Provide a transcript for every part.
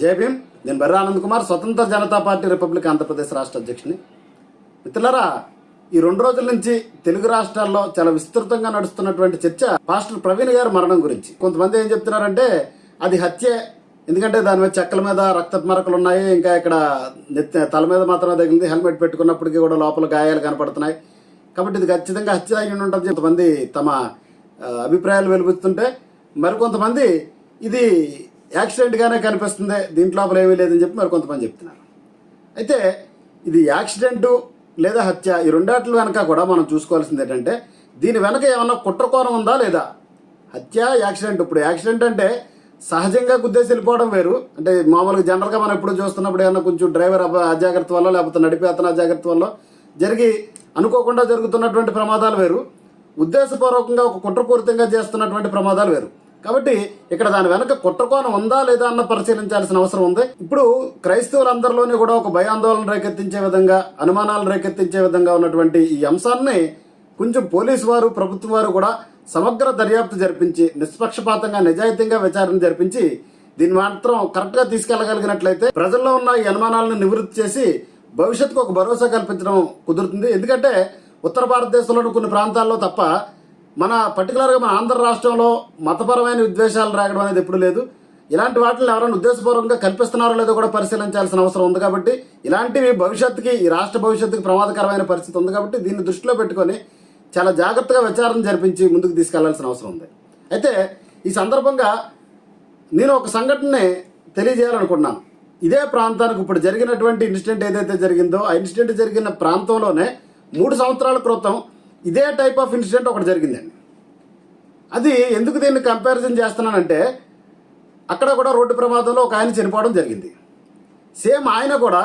జై భీమ్. నేను బర్ర ఆనంద్ కుమార్ స్వతంత్ర జనతా పార్టీ రిపబ్లిక్ ఆంధ్రప్రదేశ్ రాష్ట్ర అధ్యక్షుని. మిత్రులరా ఈ రెండు రోజుల నుంచి తెలుగు రాష్ట్రాల్లో చాలా విస్తృతంగా నడుస్తున్నటువంటి చర్చ పాస్టర్ ప్రవీణ్ గారి మరణం గురించి. కొంతమంది ఏం చెప్తున్నారంటే అది హత్యే. ఎందుకంటే దాని మీద చెక్కల మీద రక్త మరకలు ఉన్నాయి. ఇంకా ఇక్కడ తల మీద మాత్రమే తగిలింది హెల్మెట్ పెట్టుకున్నప్పటికీ కూడా లోపల గాయాలు కనపడుతున్నాయి. కాబట్టి ఇది ఖచ్చితంగా హత్య అయి ఉంటుంది కొంతమంది తమ అభిప్రాయాలు వెలుపుతుంటే మరికొంతమంది ఇది యాక్సిడెంట్గానే కనిపిస్తుంది దీంట్లో లోపల ఏమీ లేదని చెప్పి మరి కొంతమంది చెప్తున్నారు. అయితే ఇది యాక్సిడెంటు లేదా హత్య ఈ రెండాట్ల వెనక కూడా మనం చూసుకోవాల్సింది ఏంటంటే దీని వెనక ఏమన్నా కుట్రకోణం ఉందా లేదా? హత్య యాక్సిడెంట్. ఇప్పుడు యాక్సిడెంట్ అంటే సహజంగా గుద్దేసి వెళ్ళిపోవడం వేరు. అంటే మామూలుగా జనరల్గా మనం ఎప్పుడు చూస్తున్నప్పుడు ఏమన్నా కొంచెం డ్రైవర్ అజాగ్రత్త వల్ల లేకపోతే నడిపే అతను అజాగ్రత్త వల్ల జరిగి అనుకోకుండా జరుగుతున్నటువంటి ప్రమాదాలు వేరు. ఉద్దేశపూర్వకంగా ఒక కుట్రపూరితంగా చేస్తున్నటువంటి ప్రమాదాలు వేరు. కాబట్టి ఇక్కడ దాని వెనక కుట్రకోణం ఉందా లేదా అన్న పరిశీలించాల్సిన అవసరం ఉంది. ఇప్పుడు క్రైస్తవులందరిలోనే కూడా ఒక భయాందోళన రేకెత్తించే విధంగా అనుమానాలు రేకెత్తించే విధంగా ఉన్నటువంటి ఈ అంశాన్ని కొంచెం పోలీసు వారు ప్రభుత్వం వారు కూడా సమగ్ర దర్యాప్తు జరిపించి నిష్పక్షపాతంగా నిజాయితీగా విచారణ జరిపించి దీన్ని మాత్రం కరెక్ట్గా తీసుకెళ్ళగలిగినట్లయితే ప్రజల్లో ఉన్న ఈ అనుమానాలను నివృత్తి చేసి భవిష్యత్తుకు ఒక భరోసా కల్పించడం కుదురుతుంది. ఎందుకంటే ఉత్తర భారతదేశంలోని కొన్ని ప్రాంతాల్లో తప్ప మన పర్టికులర్గా మన ఆంధ్ర రాష్ట్రంలో మతపరమైన విద్వేషాలు రాగడం అనేది ఎప్పుడు లేదు. ఇలాంటి వాటిని ఎవరైనా ఉద్దేశపూర్వకంగా కల్పిస్తున్నారో లేదో కూడా పరిశీలించాల్సిన అవసరం ఉంది కాబట్టి ఇలాంటివి భవిష్యత్తుకి ఈ రాష్ట్ర భవిష్యత్తుకి ప్రమాదకరమైన పరిస్థితి ఉంది కాబట్టి దీన్ని దృష్టిలో పెట్టుకొని చాలా జాగ్రత్తగా విచారణ జరిపించి ముందుకు తీసుకెళ్ళాల్సిన అవసరం ఉంది. అయితే ఈ సందర్భంగా నేను ఒక సంఘటనని తెలియజేయాలనుకున్నాను ఇదే ప్రాంతానికి ఇప్పుడు జరిగినటువంటి ఇన్సిడెంట్ ఏదైతే జరిగిందో ఆ ఇన్సిడెంట్ జరిగిన ప్రాంతంలోనే మూడు సంవత్సరాల క్రితం ఇదే టైప్ ఆఫ్ ఇన్సిడెంట్ ఒకటి జరిగిందండి. అది ఎందుకు దీన్ని కంపారిజన్ చేస్తున్నానంటే అక్కడ కూడా రోడ్డు ప్రమాదంలో ఒక ఆయన చనిపోవడం జరిగింది. సేమ్ ఆయన కూడా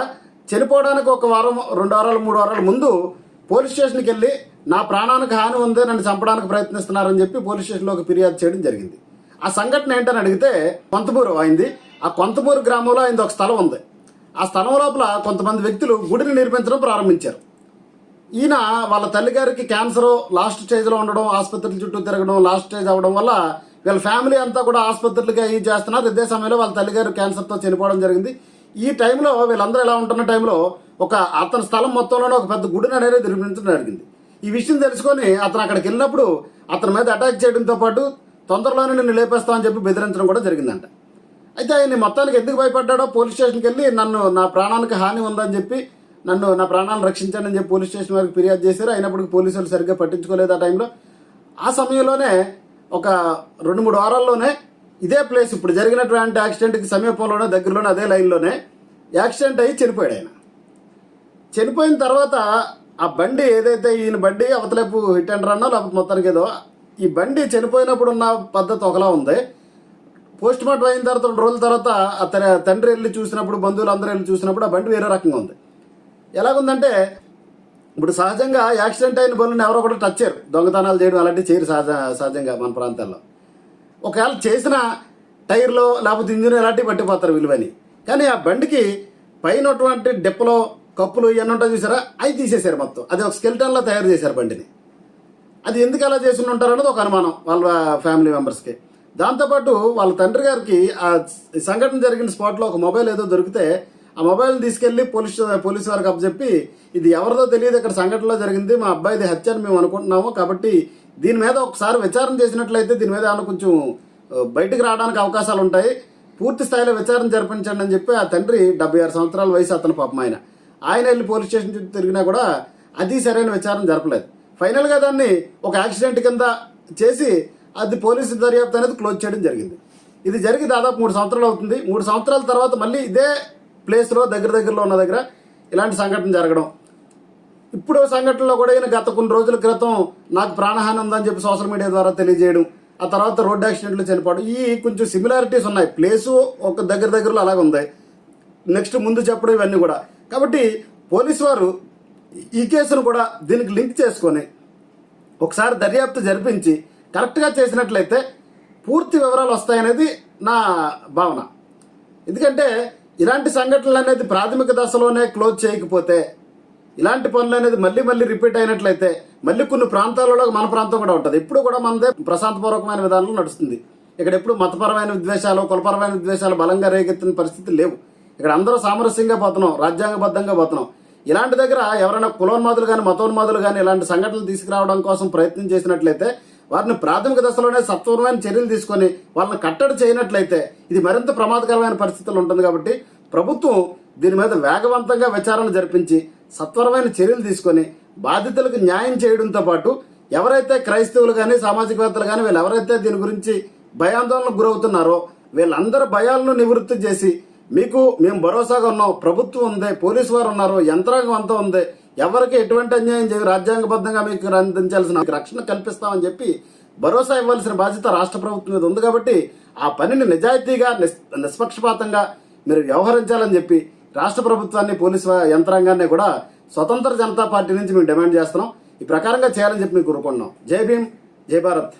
చనిపోవడానికి ఒక వారం రెండు వారాలు మూడు వారాల ముందు పోలీస్ స్టేషన్కి వెళ్ళి నా ప్రాణానికి హాని ఉంది నన్ను చంపడానికి ప్రయత్నిస్తున్నారని చెప్పి పోలీస్ స్టేషన్లోకి ఫిర్యాదు చేయడం జరిగింది. ఆ సంఘటన ఏంటని అడిగితే కొంతమూరు అయింది. ఆ కొంతమూరు గ్రామంలో ఆయన ఒక స్థలం ఉంది. ఆ స్థలం లోపల కొంతమంది వ్యక్తులు గుడిని నిర్మించడం ప్రారంభించారు. ఈయన వాళ్ళ తల్లిగారికి క్యాన్సర్ లాస్ట్ స్టేజ్లో ఉండడం ఆసుపత్రుల చుట్టూ తిరగడం లాస్ట్ స్టేజ్ అవ్వడం వల్ల వీళ్ళ ఫ్యామిలీ అంతా కూడా ఆసుపత్రులకి అయ్యి చేస్తున్నారు. ఇదే సమయంలో వాళ్ళ తల్లిగారు క్యాన్సర్తో చనిపోవడం జరిగింది. ఈ టైంలో వీళ్ళందరూ ఎలా ఉంటున్న టైంలో ఒక అతని స్థలం మొత్తంలోనే ఒక పెద్ద గుడిని అనేది నిర్మించడం జరిగింది. ఈ విషయం తెలుసుకొని అతను అక్కడికి వెళ్ళినప్పుడు అతని మీద అటాక్ చేయడంతో పాటు తొందరలోనే నిన్ను లేపేస్తామని చెప్పి బెదిరించడం కూడా జరిగిందంట. అయితే ఆయన మొత్తానికి ఎందుకు భయపడ్డాడో పోలీస్ స్టేషన్కి వెళ్ళి నన్ను నా ప్రాణానికి హాని ఉందని చెప్పి నన్ను నా ప్రాణాలను రక్షించండి అని చెప్పి పోలీస్ స్టేషన్ వారికి ఫిర్యాదు చేశారు. అయినప్పటికీ పోలీసులు సరిగ్గా పట్టించుకోలేదు ఆ టైంలో. ఆ సమయంలోనే ఒక రెండు మూడు వారాల్లోనే ఇదే ప్లేస్ ఇప్పుడు జరిగినటువంటి యాక్సిడెంట్కి సమీపంలోనే దగ్గరలోనే అదే లైన్లోనే యాక్సిడెంట్ అయ్యి చనిపోయాడు ఆయన. చనిపోయిన తర్వాత ఆ బండి ఏదైతే ఈయన బండి అవతలేపు హిట్ అండ్ రన్నో లేకపోతే మొత్తానికి ఏదో ఈ బండి చనిపోయినప్పుడు ఉన్న పద్ధతి ఒకలా ఉంది. పోస్ట్ మార్టం అయిన తర్వాత రెండు రోజుల తర్వాత అతని తండ్రి వెళ్ళి చూసినప్పుడు బంధువులు అందరూ వెళ్ళి చూసినప్పుడు ఆ బండి వేరే రకంగా ఉంది. ఎలాగుందంటే ఇప్పుడు సహజంగా యాక్సిడెంట్ అయిన బండ్లను ఎవరో కూడా టచ్ చేయరు. దొంగతనాలు చేయడం అలాంటివి చేయరు సహజ సహజంగా మన ప్రాంతాల్లో. ఒకవేళ చేసిన టైర్లో లేకపోతే ఇంజిన్ ఇలాంటివి పట్టిపోతారు విలువని. కానీ ఆ బండికి పైన ఉన్నటువంటి డెప్పలో కప్పులు ఇవన్నీ ఉంటాయి చూసారా? అవి తీసేశారు మొత్తం. అది ఒక స్కెల్టన్లో తయారు చేశారు బండిని. అది ఎందుకు అలా చేసి ఉంటారు అన్నది ఒక అనుమానం వాళ్ళ ఫ్యామిలీ మెంబర్స్కి. దాంతోపాటు వాళ్ళ తండ్రి గారికి ఆ సంఘటన జరిగిన స్పాట్లో ఒక మొబైల్ ఏదో దొరికితే ఆ మొబైల్ తీసుకెళ్ళి పోలీస్ పోలీసు వారికి అప్పచెప్పి ఇది ఎవరిదో తెలియదు ఇక్కడ సంఘటనలో జరిగింది మా అబ్బాయిది హత్య అని మేము అనుకుంటున్నాము కాబట్టి దీని మీద ఒకసారి విచారణ చేసినట్లయితే దీని మీద ఏమైనా కొంచెం బయటకు బయటికి రావడానికి అవకాశాలు ఉంటాయి. పూర్తి స్థాయిలో విచారణ జరిపించండి అని చెప్పి ఆ తండ్రి డెబ్బై ఆరు సంవత్సరాల వయసు అతను పాపం ఆయన. ఆయన వెళ్ళి పోలీస్ స్టేషన్ చుట్టూ తిరిగినా కూడా అది సరైన విచారణ జరపలేదు. ఫైనల్గా దాన్ని ఒక యాక్సిడెంట్ కింద చేసి అది పోలీసు దర్యాప్తు అనేది క్లోజ్ చేయడం జరిగింది. ఇది జరిగి దాదాపు మూడు సంవత్సరాలు అవుతుంది. మూడు సంవత్సరాల తర్వాత మళ్ళీ ఇదే ప్లేస్లో దగ్గర దగ్గరలో ఉన్న దగ్గర ఇలాంటి సంఘటన జరగడం. ఇప్పుడు సంఘటనలో కూడా ఈయన గత కొన్ని రోజుల క్రితం నాకు ప్రాణహాని ఉందని చెప్పి సోషల్ మీడియా ద్వారా తెలియజేయడం ఆ తర్వాత రోడ్ యాక్సిడెంట్లు చనిపోవడం ఈ కొంచెం సిమిలారిటీస్ ఉన్నాయి. ప్లేసు ఒక దగ్గర దగ్గరలో అలాగ ఉంది. నెక్స్ట్ ముందు చెప్పడం ఇవన్నీ కూడా. కాబట్టి పోలీసు వారు ఈ కేసును కూడా దీనికి లింక్ చేసుకొని ఒకసారి దర్యాప్తు జరిపించి కరెక్ట్గా చేసినట్లయితే పూర్తి వివరాలు వస్తాయనేది నా భావన. ఎందుకంటే ఇలాంటి సంఘటనలు అనేది ప్రాథమిక దశలోనే క్లోజ్ చేయకపోతే ఇలాంటి పనులు అనేది మళ్ళీ మళ్ళీ రిపీట్ అయినట్లయితే మళ్ళీ కొన్ని ప్రాంతాలలో మన ప్రాంతం కూడా ఉంటుంది. ఇప్పుడు కూడా మనదే ప్రశాంతపూర్వకమైన విధానంలో నడుస్తుంది. ఇక్కడ ఎప్పుడు మతపరమైన విద్వేషాలు కులపరమైన విద్వేషాలు బలంగా రేగెత్తిన పరిస్థితి లేవు. ఇక్కడ అందరూ సామరస్యంగా పోతున్నాం రాజ్యాంగబద్ధంగా పోతున్నాం. ఇలాంటి దగ్గర ఎవరైనా కులోన్మాదులు కానీ మతోన్మాదులు కానీ ఇలాంటి సంఘటనలు తీసుకురావడం కోసం ప్రయత్నం చేసినట్లయితే వారిని ప్రాథమిక దశలోనే సత్వరమైన చర్యలు తీసుకొని వాళ్ళని కట్టడి చేయనట్లయితే ఇది మరింత ప్రమాదకరమైన పరిస్థితులు ఉంటుంది కాబట్టి ప్రభుత్వం దీని మీద వేగవంతంగా విచారణ జరిపించి సత్వరమైన చర్యలు తీసుకొని బాధితులకు న్యాయం చేయడంతో పాటు ఎవరైతే క్రైస్తవులు కానీ సామాజికవేత్తలు కానీ వీళ్ళు ఎవరైతే దీని గురించి భయాందోళనకు గురవుతున్నారో వీళ్ళందరి భయాలను నివృత్తి చేసి మీకు మేము భరోసాగా ఉన్నాం ప్రభుత్వం ఉంది పోలీసు వారు ఉన్నారు యంత్రాంగం అంతా ఉంది ఎవరికి ఎటువంటి అన్యాయం చేయ రాజ్యాంగబద్ధంగా మీకు అందించాల్సిన రక్షణ కల్పిస్తామని చెప్పి భరోసా ఇవ్వాల్సిన బాధ్యత రాష్ట్ర ప్రభుత్వం మీద ఉంది కాబట్టి ఆ పనిని నిజాయితీగా నిస్- నిష్పక్షపాతంగా మీరు వ్యవహరించాలని చెప్పి రాష్ట్ర ప్రభుత్వాన్ని పోలీసు యంత్రాంగాన్ని కూడా స్వతంత్ర జనతా పార్టీ నుంచి మేము డిమాండ్ చేస్తున్నాం. ఈ ప్రకారంగా చేయాలని చెప్పి మేము కోరుకుంటున్నాం. జై భీమ్ జై భారత్.